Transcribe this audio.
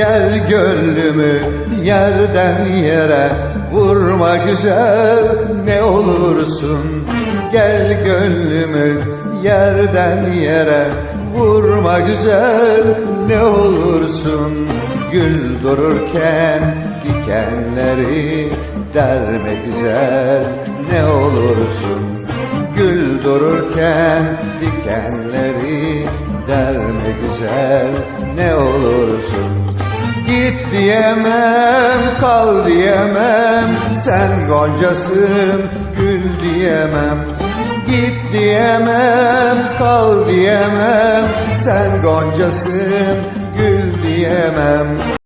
Gel gönlümü yerden yere vurma güzel ne olursun. Gel gönlümü yerden yere vurma güzel ne olursun. Gül dururken dikenleri derme güzel ne olursun. Gül dururken dikenleri derme güzel ne olursun Git diyemem, kal diyemem, sen goncasın, gül diyemem. Git diyemem, kal diyemem, sen goncasın, gül diyemem.